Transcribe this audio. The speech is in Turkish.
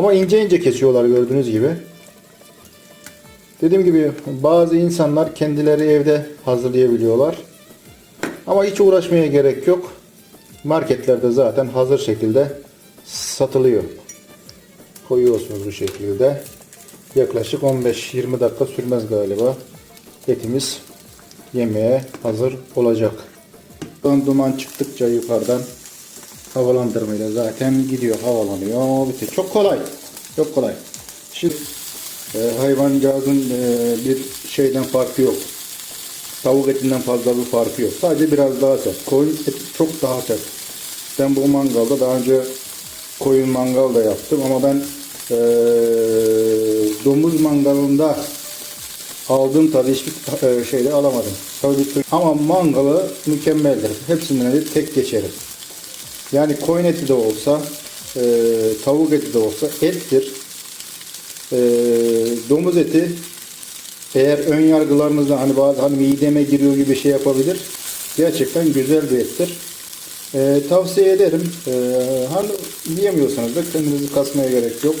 Ama ince ince kesiyorlar gördüğünüz gibi. Dediğim gibi bazı insanlar kendileri evde hazırlayabiliyorlar. Ama hiç uğraşmaya gerek yok. Marketlerde zaten hazır şekilde satılıyor. Koyuyorsunuz bu şekilde. Yaklaşık 15-20 dakika sürmez galiba. Etimiz yemeğe hazır olacak. Duman çıktıkça yukarıdan havalandırmayla zaten gidiyor, havalanıyor. Bitti. Çok kolay. Çok kolay. Şimdi e, hayvancağızın e, bir şeyden farkı yok. Tavuk etinden fazla bir farkı yok. Sadece biraz daha sert. Koyun eti çok daha sert. Ben bu mangalda daha önce koyun mangal da yaptım ama ben e, domuz mangalında aldığım tadı hiçbir e, şeyde alamadım. Tabii ama mangalı mükemmeldir. Hepsinden de tek geçerim. Yani koyun eti de olsa, e, tavuk eti de olsa ettir. E, domuz eti eğer ön yargılarınızda hani bazı hani mideme giriyor gibi şey yapabilir. Gerçekten güzel bir ettir. E, tavsiye ederim. E, hani yiyemiyorsanız da kendinizi kasmaya gerek yok.